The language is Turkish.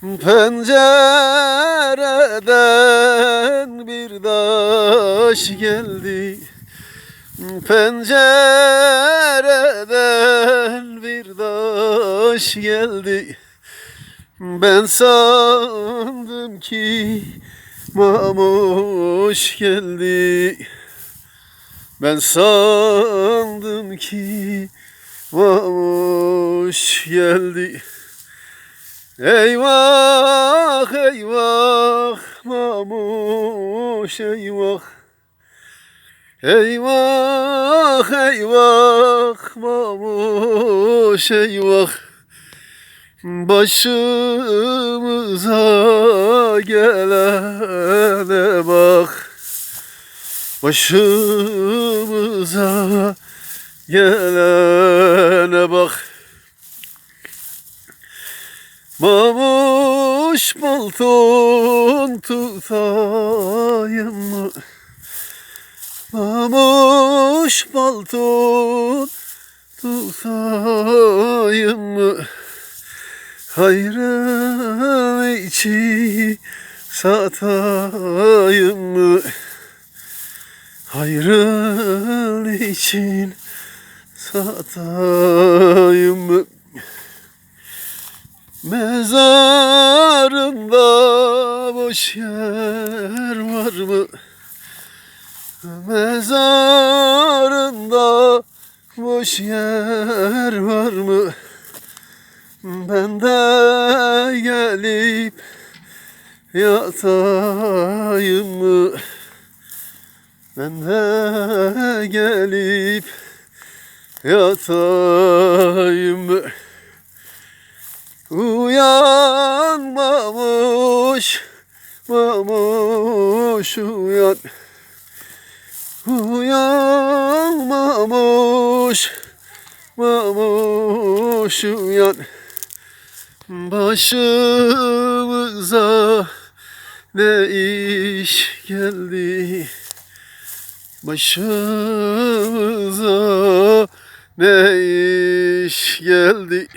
Pencereden bir taş geldi. Pencereden bir taş geldi. Ben sandım ki Mamuş geldi. Ben sandım ki Mamuş geldi Eyvah eyvah mamuş eyvah. Eyvah eyvah mamuş eyvah. Başımıza gelene bak. Başımıza gelene bak Mamuş palton tutayım mı? Mamuş palton tutayım mı? Hayrım içi satayım mı? Hayrın için satayım mı? Mezarında boş yer var mı? Mezarında boş yer var mı? Ben de gelip yatayım mı? Ben de gelip yatayım mı? Uyanmamış Mamuş uyan Uyanmamış Mamuş uyan. Başımıza ne iş geldi? Başımıza ne iş geldi